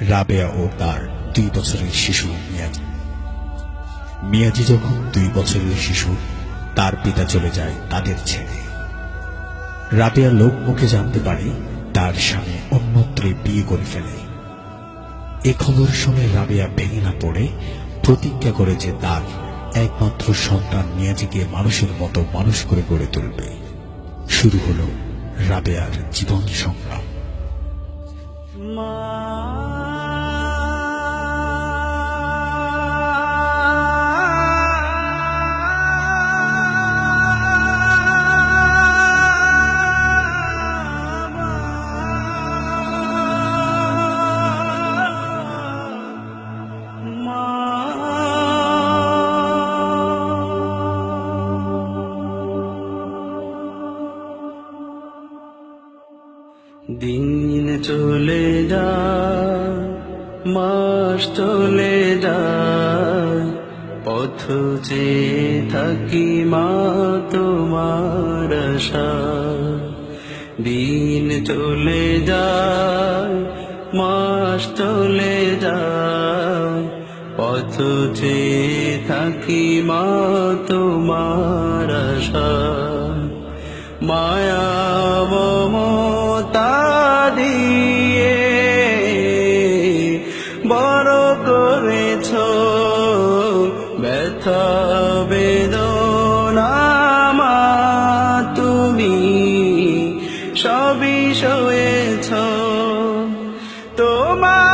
রাবেয়া ও তার দুই বছরের শিশু মিয়াজি। মিয়াজি যখন দুই বছরের শিশু, তার পিতা চলে যায় তাদের ছেড়ে। রাবেয়া লোক মুখে জানতে পারে তার স্বামী অন্যত্রে বিয়ে করে ফেলে। এ খবর শুনে রাবেয়া ভেঙে না পড়ে, প্রতিজ্ঞা করে যে তার একমাত্র সন্তান মিয়াজিকে মানুষের মতো মানুষ করে গড়ে তুলবে। শুরু হলো রাবেয়ার জীবন সংগ্রাম। দিন যায়, পথ চেয়ে থাকি মা তোমার আশায়। দিন চলে যায়, মাস চলে যায়, পথ চেয়ে থাকি মা তোমার। মায়া তোমার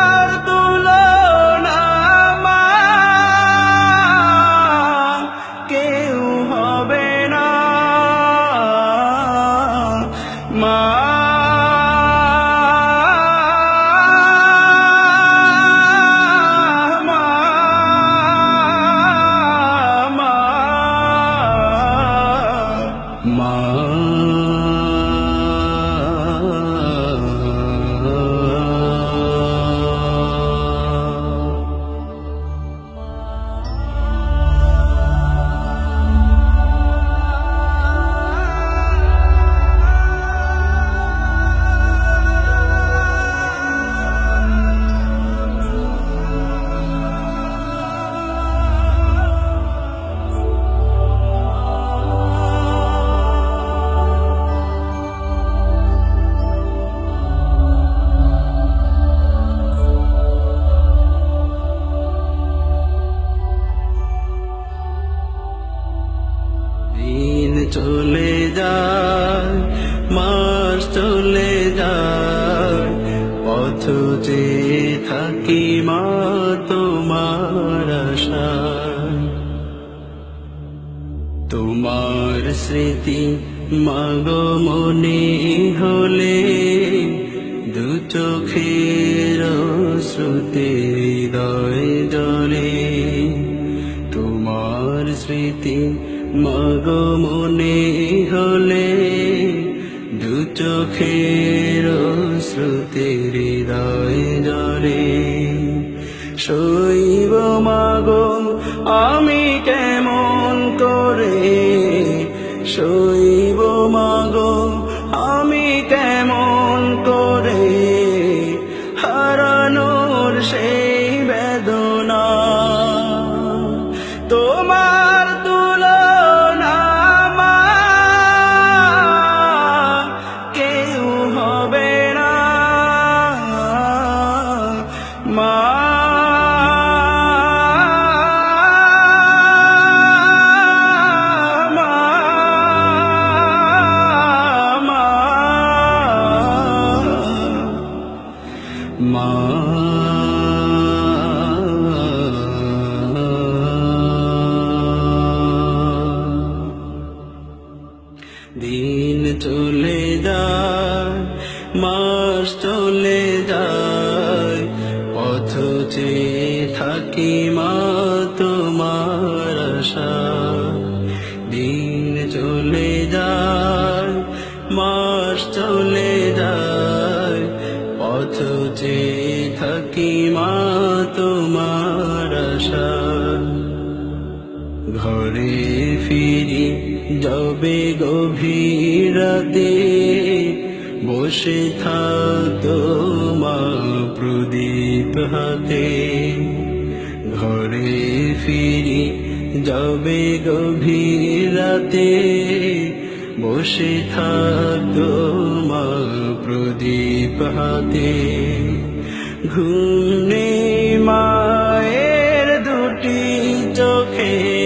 তোমার স্মৃতি মাগো মনে হলে দু চোখের শ্রুতি হৃদয় জলে। তোমার স্মৃতি মগ মনে হলে দু চোখের শ্রুতি হৃদয় জলে। শৈব মাগো শৈব মাগো আমি কেমন করে হারানোর সেই বেদনা? তোমার চেয়ে থাকি মা তোমার আশা। দিন চলে যায়, মাস চলে যায়, পথ চেয়ে থাকি মা তোমার আশা। ঘরে ফিরি যাবে গভীর রাতে বসে থাকতো মা প্রদীপ হাতে। ঘরে ফিরি যাবে গভীর রাতে, বসে থাকতো মা প্রদীপ হাতে। ঘুম মায়ের দুটি চোখে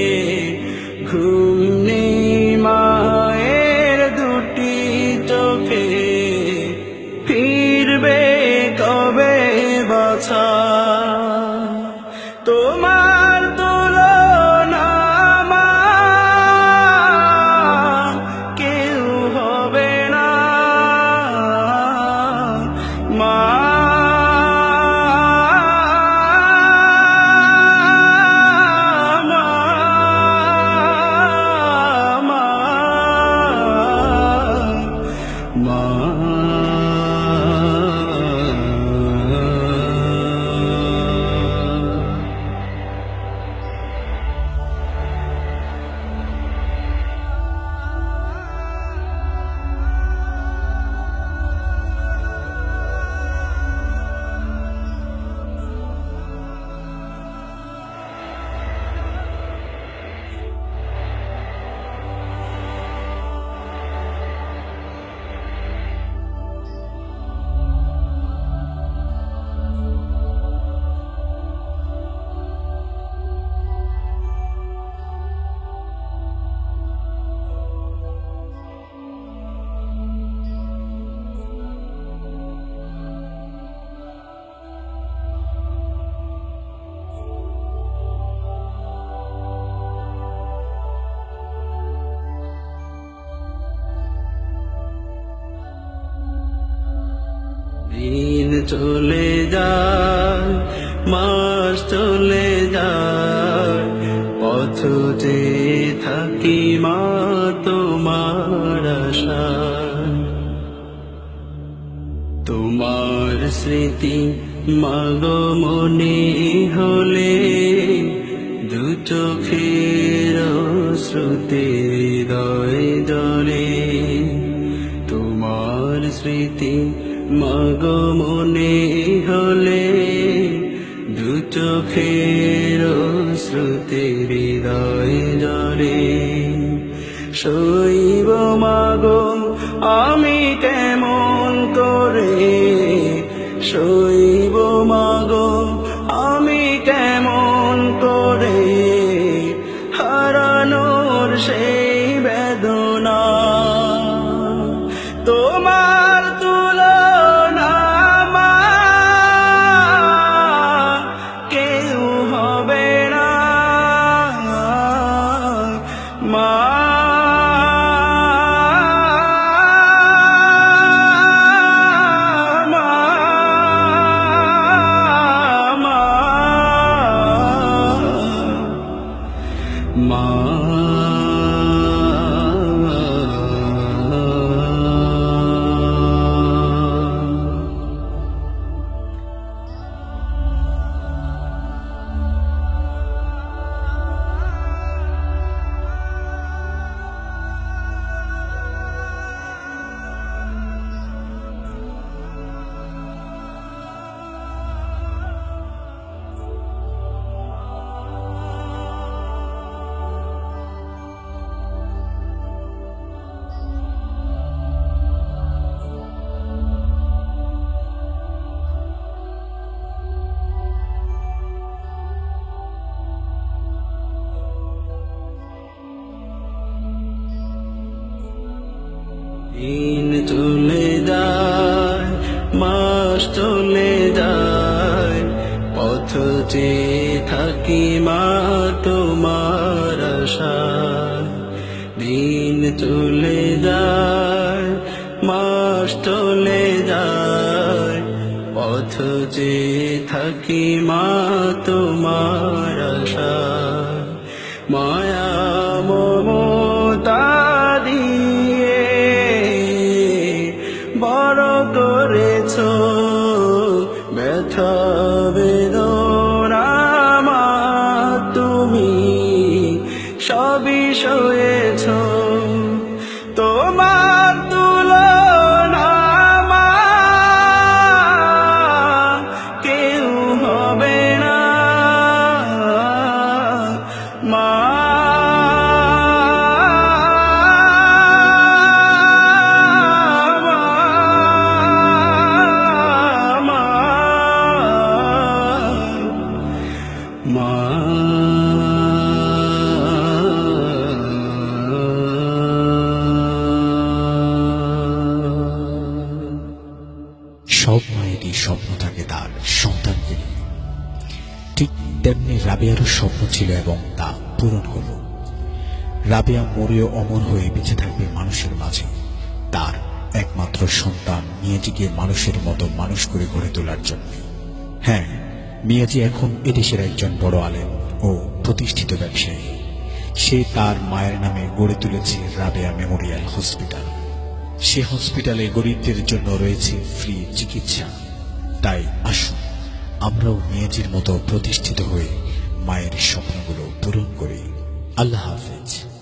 দিন চলে যায়, মাস চলে যায়, পথ যে থাকি মা তোমার। তোমার স্মৃতি মাগো মনে হলে শৈব মা দিন চলে যায়, মাস চলে যায় পথ চেয়ে থাকি মা তোমার আশায়। দিন চলে যায়, মাস চলে যায় পথ চেয়ে থাকি মা তোমার আশায়। था তার সন্তানকে নিয়ে। ঠিক তেমনি রাবেয়ারও স্বপ্ন ছিল এবং তা পূরণ হলো। রাবেয়া মরেও অমর হয়ে বেঁচে থাকবে মানুষের মাঝে। তার একমাত্র সন্তান মিয়াজিকে মানুষের মতো মানুষ করে গড়ে তোলার জন্য। হ্যাঁ মিয়াজি এখন এদেশের একজন বড় আলেম ও প্রতিষ্ঠিত ব্যবসায়ী। সে তার মায়ের নামে গড়ে তুলেছে রাবেয়া মেমোরিয়াল হসপিটাল। সে হসপিটালে গরিবদের জন্য রয়েছে ফ্রি চিকিৎসা। তাই আসুন আমরাও মেয়েটির মতো প্রতিষ্ঠিত হয়ে মায়ের স্বপ্নগুলো পূরণ করি। আল্লাহ হাফেজ।